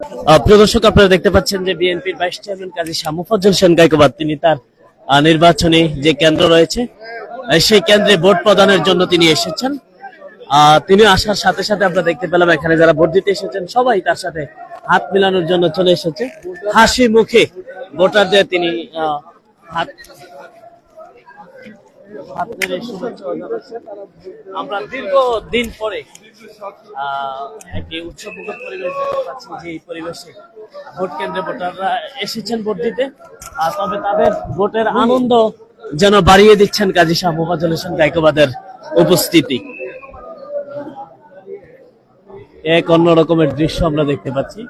প্রিয় দর্শক আপনারা দেখতে পাচ্ছেন যে বিএনপির ভাইস চেয়ারম্যান কাজী শাহ মুফাজ্জল সেন গায়কবাদ তিনি তার নির্বাচনী যে কেন্দ্র রয়েছে সেই কেন্দ্রে ভোট প্রদানের জন্য তিনি এসেছেন। আহ, তিনি আসার সাথে সাথে আমরা দেখতে পেলাম এখানে যারা ভোট দিতে এসেছেন সবাই তার সাথে হাত মিলানোর জন্য চলে এসেছে। হাসি মুখে ভোটারদের তিনি হাত আমরা দীর্ঘ দিন পরে একটি উৎসবমুখর পরিবেশ দেখতে পাচ্ছি যে এই পরিবেশে ভোট কেন্দ্রে ভোটাররা এসেছেন ভোট দিতে। তবে তাদের ভোটের আনন্দ যেন বাড়িয়ে দিচ্ছেন কাজী শাহ মোফাজুল হোসেন উপস্থিতি। এক অন্য রকমের দৃশ্য আমরা দেখতে পাচ্ছি।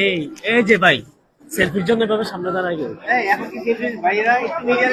এই এই যে ভাই সেলফির জন্য এভাবে সামনে দাঁড়াই গেল এখন কি সেলফি ভাইরা একটু মিডিয়ার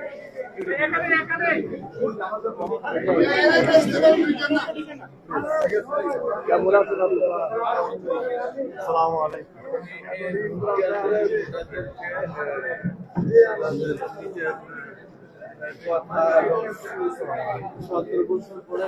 কেমন আছেন সতেরো বছর পরে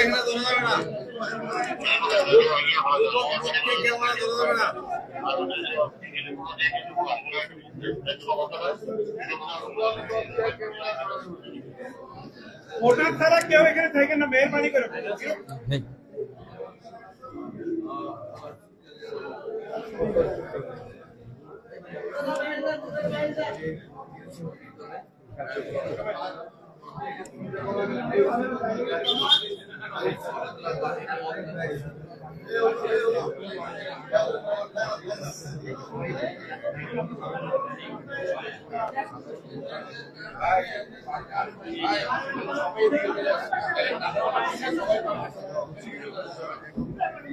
এখানে ধরে যাবে না ক্যামেরা ধরে যাবে না ভোটার ছাড়া কেউ এখানে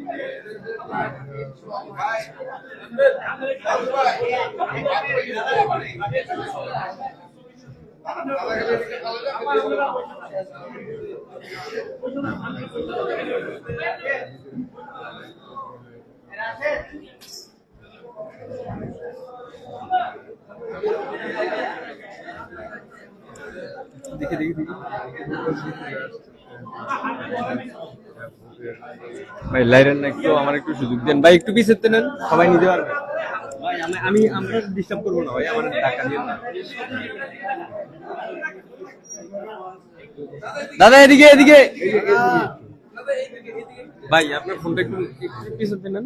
থাকে না মেহরবানি করে ভাই লাইরেন না একটু আমার একটু সুযোগ দেন। ভাই একটু পিছিয়ে নেন সবাই নিতে পারবে। ভাই আমি আমি আমরা ডিস্টার্ব করব না ভাই আমার টাকা দিয়ে না। দাদা এদিকে এদিকে। ভাই আপনার ফোনটা একটু একটু পিছনে নেন।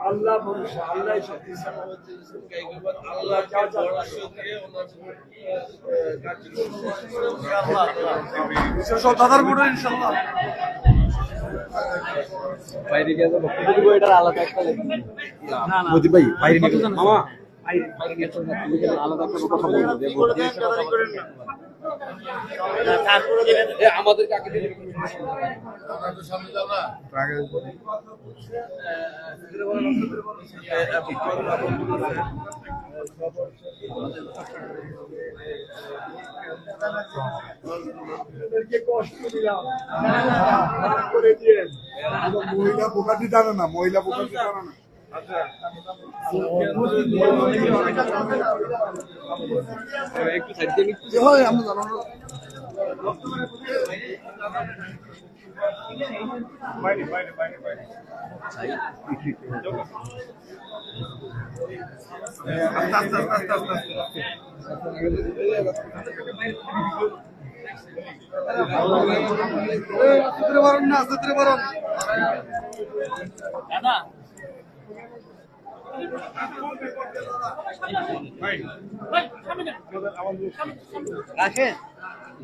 আল্লাহ ভরসা আল্লাহ বাইরে গিয়ে যাব এটার আলাদা একটা না না। ভাই বাইরে নিয়ে মামা। বাইরে। বাইরে নিয়ে চলে তুমি কেন আলাদা একটা কথা বলব। যে ভোট দিয়ে এ, আমাদের কাকে মহিলা বোকাটি জানে না মহিলা বোকাটি জানে না। একটু সাইড দিয়ে নিচ্ছি হয় জানো না আস্তে আস্তে আস্তে আস্তে আস্তে আস্তে পারেন না আস্তে পারেন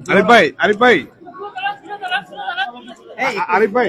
আরিফ ভাই। আরিফ ভাই। আরিফ ভাই।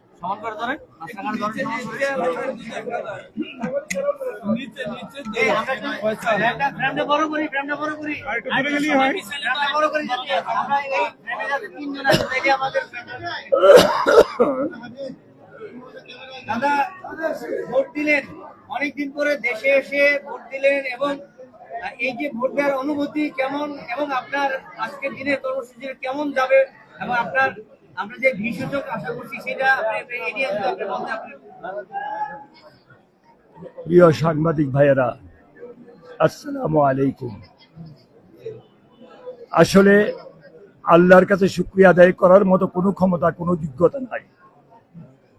ফ্রেমটা বড় করি ফ্রেমটা বড় করি। আর একটু দূরে গেলেই ফ্রেমটা বড় করি আমরা এই ফ্রেমে যাতে তিনজন আছে তাইলে আমাদের দাদা ভোট দিলেন। অনেকদিন পরে দেশে এসে ভোট দিলেন এবং এই যে ভোট দেওয়ার অনুভূতি কেমন এবং আপনার আজকের দিনে কর্মসূচি কেমন যাবে এবং আপনার আমরা যে ভিসূচক আশা করছি, সেটা প্রিয় সাংবাদিক ভাইয়েরা, আসসালামু আলাইকুম। আসলে আল্লাহর কাছে শুক্রিয়া আদায় করার মতো কোনো ক্ষমতা, কোনো যোগ্যতা নাই।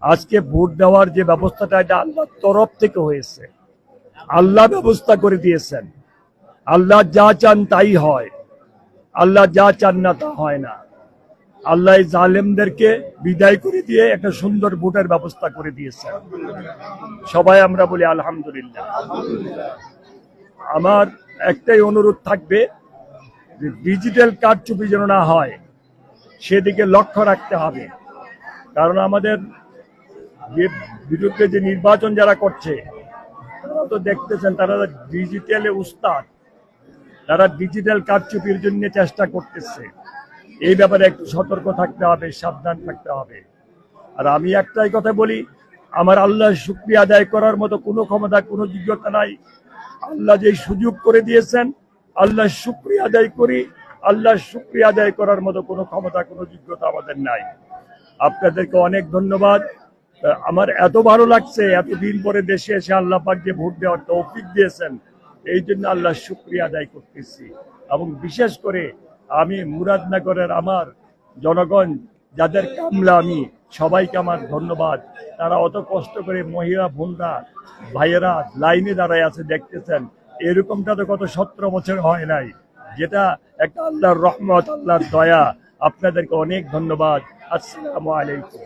আজকে ভোট দেওয়ার যে ব্যবস্থাটা, এটা আল্লাহর তরফ থেকে হয়েছে। আল্লাহ ব্যবস্থা করে দিয়েছেন। আল্লাহ যা চান তাই হয়। আল্লাহ যা চান না তা হয় না। আল্লাহ জালেমদেরকে বিদায় করে দিয়ে একটা সুন্দর ভোটের ব্যবস্থা করে দিয়েছে। সবাই আমরা বলি আলহামদুলিল্লাহ। আমার একটাই অনুরোধ থাকবে যে ডিজিটাল কারচুপি যেন না হয়, সেদিকে লক্ষ্য রাখতে হবে। কারণ আমাদের যে বিরুদ্ধে যে নির্বাচন যারা করছে, তারা তো দেখতেছেন, তারা ডিজিটালে উস্তাদ। তারা ডিজিটাল কারচুপির জন্য চেষ্টা করতেছে। এই ব্যাপারে একটু সতর্ক থাকতে হবে, সাবধান থাকতে হবে। আর আমি একটাই কথা বলি, আমার আল্লাহ শুক্রিয়া আদায় করার মতো কোনো ক্ষমতা, কোনো যোগ্যতা নাই। আল্লাহ যে সুযোগ করে দিয়েছেন আল্লাহ শুক্রিয়া আদায় করি আল্লাহ শুক্রিয়া আদায় করার মতো কোনো ক্ষমতা, কোনো যোগ্যতা আমাদের নাই। আপনাদেরকে অনেক ধন্যবাদ। আমার এত ভালো লাগছে, এতদিন পরে দেশে এসে আল্লাহ পাক যে ভোট দেওয়ার তৌফিক দিয়েছেন, এই জন্য আল্লাহ শুক্রিয়া আদায় করতেছি। এবং বিশেষ করে আমি মুরাদনগরের আমার জনগণ, যাদের কামলা আমি, সবাইকে আমার ধন্যবাদ। তারা অত কষ্ট করে মহিলা, বোনরা, ভাইয়েরা লাইনে দাঁড়ায় আছে, দেখতেছেন। এরকমটা তো কত সতেরো বছর হয় নাই। যেটা একটা আল্লাহর রহমত, আল্লাহর দয়া। আপনাদেরকে অনেক ধন্যবাদ। আসসালামু আলাইকুম।